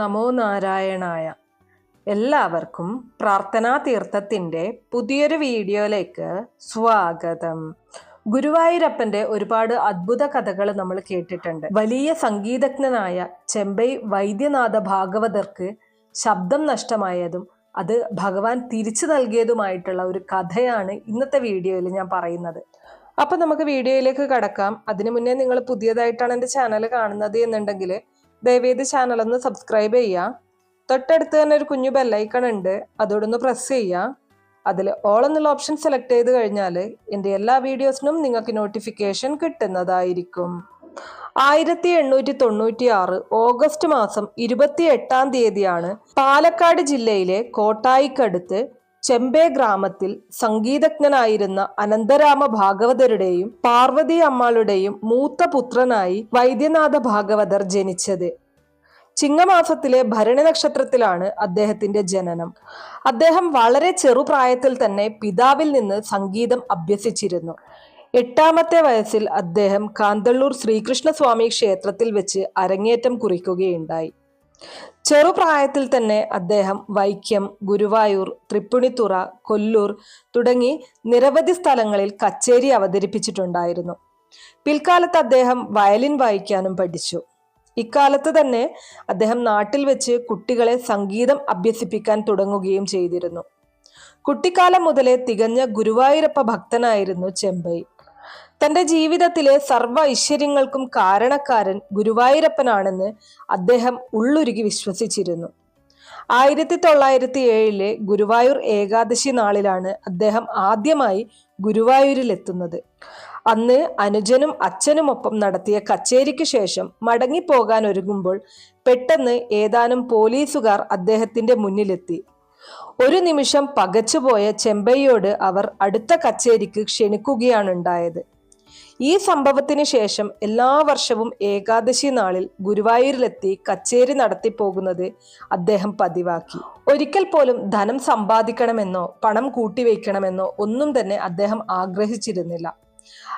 നമോ നാരായണായ എല്ലാവർക്കും പ്രാർത്ഥനാ തീർത്ഥത്തിന്റെ പുതിയൊരു വീഡിയോയിലേക്ക് സ്വാഗതം. ഗുരുവായൂരപ്പന്റെ ഒരുപാട് അത്ഭുത കഥകൾ നമ്മൾ കേട്ടിട്ടുണ്ട്. വലിയ സംഗീതജ്ഞനായ ചെമ്പൈ വൈദ്യനാഥ ഭാഗവതർക്ക് ശബ്ദം നഷ്ടമായതും അത് ഭഗവാൻ തിരിച്ചു നൽകിയതുമായിട്ടുള്ള ഒരു കഥയാണ് ഇന്നത്തെ വീഡിയോയിൽ ഞാൻ പറയുന്നത്. അപ്പം നമുക്ക് വീഡിയോയിലേക്ക് കടക്കാം. അതിനു മുന്നേ നിങ്ങൾ പുതിയതായിട്ടാണ് എന്റെ ചാനൽ കാണുന്നത് എന്നുണ്ടെങ്കിൽ ദയവേത് ചാനൽ ഒന്ന് സബ്സ്ക്രൈബ് ചെയ്യുക തൊട്ടടുത്ത് തന്നെ ഒരു കുഞ്ഞു ബെല്ലൈക്കൺ ഉണ്ട്. അതോടൊന്ന് പ്രസ് ചെയ്യുക അതിൽ ഓൾ എന്നുള്ള ഓപ്ഷൻ സെലക്ട് ചെയ്ത് കഴിഞ്ഞാൽ എന്റെ എല്ലാ വീഡിയോസിനും നിങ്ങൾക്ക് നോട്ടിഫിക്കേഷൻ കിട്ടുന്നതായിരിക്കും. ആയിരത്തി എണ്ണൂറ്റി തൊണ്ണൂറ്റി ആറ് ഓഗസ്റ്റ് മാസം ഇരുപത്തി എട്ടാം തീയതിയാണ് പാലക്കാട് ജില്ലയിലെ കോട്ടായിക്കടുത്ത് ചെമ്പേ ഗ്രാമത്തിൽ സംഗീതജ്ഞനായിരുന്ന അനന്തരാമ ഭാഗവതരുടെയും പാർവതി അമ്മാളുടെയും മൂത്ത പുത്രനായി വൈദ്യനാഥ ഭാഗവതർ ജനിച്ചത്. ചിങ്ങമാസത്തിലെ ഭരണി നക്ഷത്രത്തിലാണ് അദ്ദേഹത്തിന്റെ ജനനം. അദ്ദേഹം വളരെ ചെറുപ്രായത്തിൽ തന്നെ പിതാവിൽ നിന്ന് സംഗീതം അഭ്യസിച്ചിരുന്നു. എട്ടാമത്തെ വയസ്സിൽ അദ്ദേഹം കാന്തള്ളൂർ ശ്രീകൃഷ്ണസ്വാമി ക്ഷേത്രത്തിൽ വെച്ച് അരങ്ങേറ്റം കുറിക്കുകയുണ്ടായി. ചെറുപ്രായത്തിൽ തന്നെ അദ്ദേഹം വൈക്കം ഗുരുവായൂർ തൃപ്പുണിത്തുറ കൊല്ലൂർ തുടങ്ങി നിരവധി സ്ഥലങ്ങളിൽ കച്ചേരി അവതരിപ്പിച്ചിട്ടുണ്ടായിരുന്നു. പിൽക്കാലത്ത് അദ്ദേഹം വയലിൻ വായിക്കാനും പഠിച്ചു. ഇക്കാലത്ത് തന്നെ അദ്ദേഹം നാട്ടിൽ വെച്ച് കുട്ടികളെ സംഗീതം അഭ്യസിപ്പിക്കാൻ തുടങ്ങുകയും ചെയ്തിരുന്നു. കുട്ടിക്കാലം മുതലേ തികഞ്ഞ ഗുരുവായൂരപ്പ ഭക്തനായിരുന്നു ചെമ്പൈ. തന്റെ ജീവിതത്തിലെ സർവ ഐശ്വര്യങ്ങൾക്കും കാരണക്കാരൻ ഗുരുവായൂരപ്പനാണെന്ന് അദ്ദേഹം ഉള്ളുരുകി വിശ്വസിച്ചിരുന്നു. ആയിരത്തി തൊള്ളായിരത്തി ഏഴിലെ ഗുരുവായൂർ ഏകാദശി നാളിലാണ് അദ്ദേഹം ആദ്യമായി ഗുരുവായൂരിലെത്തുന്നത്. അന്ന് അനുജനും അച്ഛനും ഒപ്പം നടത്തിയ കച്ചേരിക്ക് ശേഷം മടങ്ങിപ്പോകാൻ ഒരുങ്ങുമ്പോൾ പെട്ടെന്ന് ഏതാനും പോലീസുകാർ അദ്ദേഹത്തിന്റെ മുന്നിലെത്തി. ഒരു നിമിഷം പകച്ചുപോയ ചെമ്പയ്യോട് അവർ അടുത്ത കച്ചേരിക്ക് ക്ഷണിക്കുകയാണുണ്ടായത്. ഈ സംഭവത്തിന് ശേഷം എല്ലാ വർഷവും ഏകാദശി നാളിൽ ഗുരുവായൂരിലെത്തി കച്ചേരി നടത്തി പോകുന്നത് അദ്ദേഹം പതിവാക്കി. ഒരിക്കൽ പോലും ധനം സമ്പാദിക്കണമെന്നോ പണം കൂട്ടിവെക്കണമെന്നോ ഒന്നും തന്നെ അദ്ദേഹം ആഗ്രഹിച്ചിരുന്നില്ല.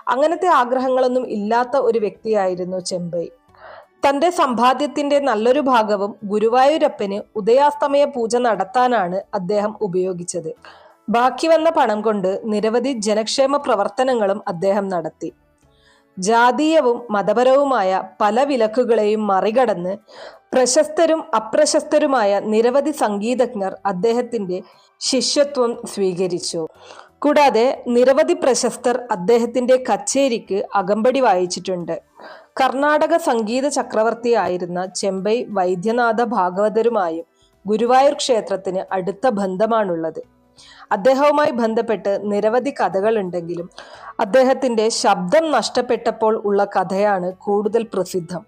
അങ്ങനത്തെ ആഗ്രഹങ്ങളൊന്നും ഇല്ലാത്ത ഒരു വ്യക്തിയായിരുന്നു ചെമ്പൈ. തന്റെ സമ്പാദ്യത്തിന്റെ നല്ലൊരു ഭാഗവും ഗുരുവായൂരപ്പന് ഉദയാസ്തമയ പൂജ നടത്താനാണ് അദ്ദേഹം ഉപയോഗിച്ചത്. ബാക്കി വന്ന പണം കൊണ്ട് നിരവധി ജനക്ഷേമ പ്രവർത്തനങ്ങളും അദ്ദേഹം നടത്തി. ജാതീയവും മതപരവുമായ പല വിലക്കുകളെയും മറികടന്ന് പ്രശസ്തരും അപ്രശസ്തരുമായ നിരവധി സംഗീതജ്ഞർ അദ്ദേഹത്തിന്റെ ശിഷ്യത്വം സ്വീകരിച്ചു. കൂടാതെ നിരവധി പ്രശസ്തർ അദ്ദേഹത്തിന്റെ കച്ചേരിക്ക് അകമ്പടി വായിച്ചിട്ടുണ്ട്. കർണാടക സംഗീത ചക്രവർത്തിയായിരുന്ന ചെമ്പൈ വൈദ്യനാഥ ഭാഗവതരുമായും ഗുരുവായൂർ ക്ഷേത്രത്തിന് അടുത്ത ബന്ധമാണുള്ളത്. അദ്ദേഹവുമായി ബന്ധപ്പെട്ട് നിരവധി കഥകളുണ്ടെങ്കിലും അദ്ദേഹത്തിന്റെ ശബ്ദം നഷ്ടപ്പെട്ടപ്പോൾ ഉള്ള കഥയാണ് കൂടുതൽ പ്രസിദ്ധം.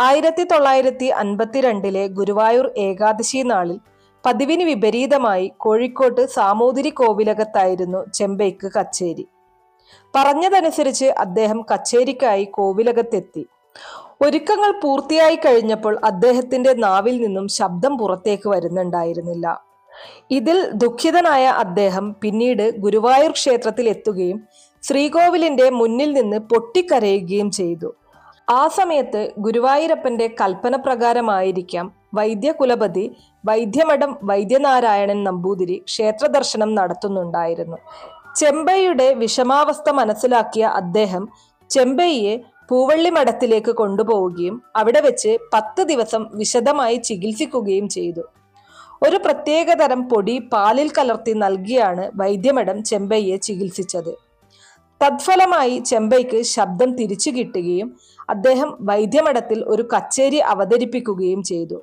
ആയിരത്തി തൊള്ളായിരത്തി അൻപത്തിരണ്ടിലെ ഗുരുവായൂർ ഏകാദശി നാളിൽ പതിവിന് വിപരീതമായി കോഴിക്കോട്ട് സാമൂതിരി കോവിലകത്തായിരുന്നു ചെമ്പൈക്ക് കച്ചേരി. പറഞ്ഞതനുസരിച്ച് അദ്ദേഹം കച്ചേരിക്കായി കോവിലകത്തെത്തി. ഒരുക്കങ്ങൾ പൂർത്തിയായി കഴിഞ്ഞപ്പോൾ അദ്ദേഹത്തിന്റെ നാവിൽ നിന്നും ശബ്ദം പുറത്തേക്ക് വരുന്നുണ്ടായിരുന്നില്ല. ഇതിൽ ദുഃഖിതനായ അദ്ദേഹം പിന്നീട് ഗുരുവായൂർ ക്ഷേത്രത്തിൽ എത്തുകയും ശ്രീകോവിലിന്റെ മുന്നിൽ നിന്ന് പൊട്ടിക്കരയുകയും ചെയ്തു. ആ സമയത്ത് ഗുരുവായൂരപ്പന്റെ കൽപ്പന പ്രകാരമായിരിക്കാം വൈദ്യകുലപതി വൈദ്യമഠം വൈദ്യനാരായണൻ നമ്പൂതിരി ക്ഷേത്രദർശനം നടത്തുന്നുണ്ടായിരുന്നു. ചെമ്പൈയുടെ വിഷമാവസ്ഥ മനസ്സിലാക്കിയ അദ്ദേഹം ചെമ്പൈയെ പൂവള്ളി മഠത്തിലേക്ക് കൊണ്ടുപോവുകയും അവിടെ വെച്ച് പത്ത് ദിവസം വിശദമായി ചികിത്സിക്കുകയും ചെയ്തു. ഒരു പ്രത്യേകതരം പൊടി പാലിൽ കലർത്തി നൽകിയാണ് വൈദ്യമഠം ചെമ്പൈയെ ചികിത്സിച്ചത്. തത്ഫലമായി ചെമ്പൈക്ക് ശബ്ദം തിരിച്ചു കിട്ടുകയും അദ്ദേഹം വൈദ്യമഠത്തിൽ ഒരു കച്ചേരി അവതരിപ്പിക്കുകയും ചെയ്തു.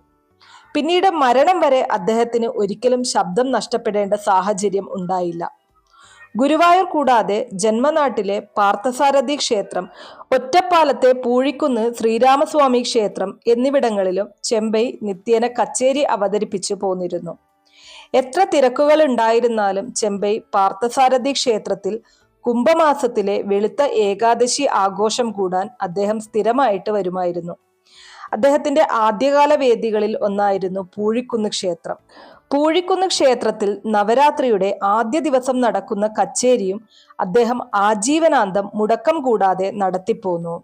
പിന്നീട് മരണം വരെ അദ്ദേഹത്തിന് ഒരിക്കലും ശബ്ദം നഷ്ടപ്പെടേണ്ട സാഹചര്യം ഉണ്ടായില്ല. ഗുരുവായൂർ കൂടാതെ ജന്മനാട്ടിലെ പാർത്ഥസാരഥി ക്ഷേത്രം ഒറ്റപ്പാലത്തെ പൂഴിക്കുന്ന് ശ്രീരാമസ്വാമി ക്ഷേത്രം എന്നിവിടങ്ങളിലും ചെമ്പൈ നിത്യേന കച്ചേരി അവതരിപ്പിച്ചു പോന്നിരുന്നു. എത്ര തിരക്കുകൾ ഉണ്ടായിരുന്നാലും ചെമ്പൈ പാർത്ഥസാരഥി ക്ഷേത്രത്തിൽ കുംഭമാസത്തിലെ വെളുത്ത ഏകാദശി ആഘോഷം കൂടാൻ അദ്ദേഹം സ്ഥിരമായിട്ട് വരുമായിരുന്നു. അദ്ദേഹത്തിന്റെ ആദ്യകാല വേദികളിൽ ഒന്നായിരുന്നു പൂഴിക്കുന്ന് ക്ഷേത്രം. പൂഴിക്കുന്ന് ക്ഷേത്രത്തിൽ നവരാത്രിയുടെ ആദ്യ ദിവസം നടക്കുന്ന കച്ചേരിയും അദ്ദേഹം ആജീവനാന്തം മുടക്കം കൂടാതെ നടത്തിപ്പോന്നു.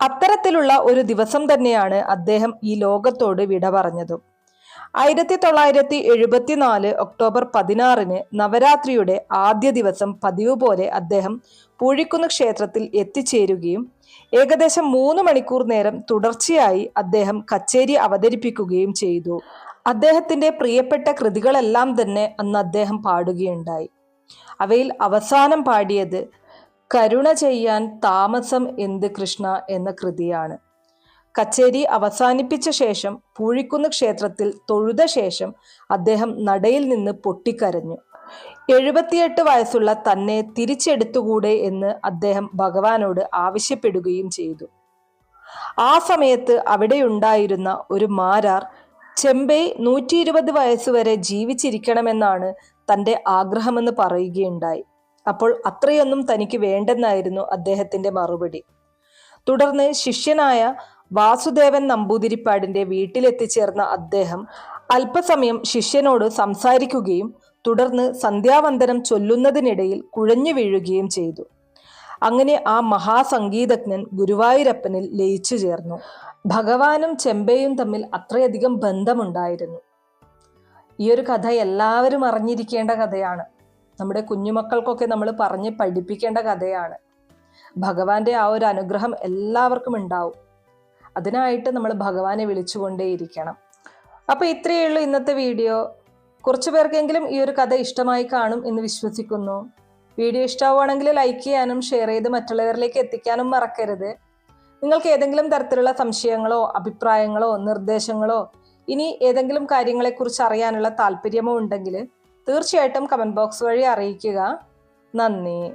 അത്തരത്തിലുള്ള ഒരു ദിവസം തന്നെയാണ് അദ്ദേഹം ഈ ലോകത്തോട് വിട പറഞ്ഞതും. ആയിരത്തി തൊള്ളായിരത്തി എഴുപത്തിനാല് ഒക്ടോബർ പതിനാറിന് നവരാത്രിയുടെ ആദ്യ ദിവസം പതിവ് പോലെ അദ്ദേഹം പൂഴിക്കുന്ന് ക്ഷേത്രത്തിൽ എത്തിച്ചേരുകയും ഏകദേശം മൂന്ന് മണിക്കൂർ നേരം തുടർച്ചയായി അദ്ദേഹം കച്ചേരി അവതരിപ്പിക്കുകയും ചെയ്തു. അദ്ദേഹത്തിന്റെ പ്രിയപ്പെട്ട കൃതികളെല്ലാം തന്നെ അന്ന് അദ്ദേഹം പാടുകയുണ്ടായി. അവയിൽ അവസാനം പാടിയത് കരുണ ചെയ്യാൻ താമസം എന്ത് കൃഷ്ണ എന്ന കൃതിയാണ്. കച്ചേരി അവസാനിപ്പിച്ച ശേഷം പൂഴിക്കുന്ന് ക്ഷേത്രത്തിൽ തൊഴുത ശേഷം അദ്ദേഹം നടയിൽ നിന്ന് പൊട്ടിക്കരഞ്ഞു. എഴുപത്തിയെട്ട് വയസ്സുള്ള തന്നെ തിരിച്ചെടുത്തുകൂടെ എന്ന് അദ്ദേഹം ഭഗവാനോട് ആവശ്യപ്പെടുകയും ചെയ്തു. ആ സമയത്ത് അവിടെയുണ്ടായിരുന്ന ഒരു മാരാർ ചെമ്പൈ നൂറ്റി ഇരുപത് വയസ്സുവരെ ജീവിച്ചിരിക്കണമെന്നാണ് തന്റെ ആഗ്രഹമെന്ന് പറയുകയുണ്ടായി. അപ്പോൾ അത്രയൊന്നും തനിക്ക് വേണ്ടെന്നായിരുന്നു അദ്ദേഹത്തിന്റെ മറുപടി. തുടർന്ന് ശിഷ്യനായ വാസുദേവൻ നമ്പൂതിരിപ്പാടിന്റെ വീട്ടിലെത്തിച്ചേർന്ന അദ്ദേഹം അല്പസമയം ശിഷ്യനോട് സംസാരിക്കുകയും തുടർന്ന് സന്ധ്യാവന്ദനം ചൊല്ലുന്നതിനിടയിൽ കുഴഞ്ഞു വീഴുകയും ചെയ്തു. അങ്ങനെ ആ മഹാസംഗീതജ്ഞൻ ഗുരുവായൂരപ്പനിൽ ലയിച്ചു ചേർന്നു. ഭഗവാനും ചെമ്പയും തമ്മിൽ അത്രയധികം ബന്ധമുണ്ടായിരുന്നു. ഈ ഒരു കഥ എല്ലാവരും അറിഞ്ഞിരിക്കേണ്ട കഥയാണ്. നമ്മുടെ കുഞ്ഞുമക്കൾക്കൊക്കെ നമ്മൾ പറഞ്ഞ് പഠിപ്പിക്കേണ്ട കഥയാണ്. ഭഗവാന്റെ ആ ഒരു അനുഗ്രഹം എല്ലാവർക്കും ഉണ്ടാവും. അതിനായിട്ട് നമ്മൾ ഭഗവാനെ വിളിച്ചുകൊണ്ടേയിരിക്കണം. അപ്പോൾ ഇത്രയേ ഉള്ളൂ ഇന്നത്തെ വീഡിയോ. കുറച്ചു പേർക്കെങ്കിലും ഈ ഒരു കഥ ഇഷ്ടമായി കാണും എന്ന് വിശ്വസിക്കുന്നു. വീഡിയോ ഇഷ്ടമാവുകയാണെങ്കിൽ ലൈക്ക് ചെയ്യാനും ഷെയർ ചെയ്ത് മറ്റുള്ളവരിലേക്ക് എത്തിക്കാനും മറക്കരുത്. നിങ്ങൾക്ക് ഏതെങ്കിലും തരത്തിലുള്ള സംശയങ്ങളോ അഭിപ്രായങ്ങളോ നിർദ്ദേശങ്ങളോ ഇനി ഏതെങ്കിലും കാര്യങ്ങളെക്കുറിച്ച് അറിയാനുള്ള താല്പര്യമോ ഉണ്ടെങ്കിൽ തീർച്ചയായിട്ടും കമന്റ് ബോക്സ് വഴി അറിയിക്കുക. നന്ദി.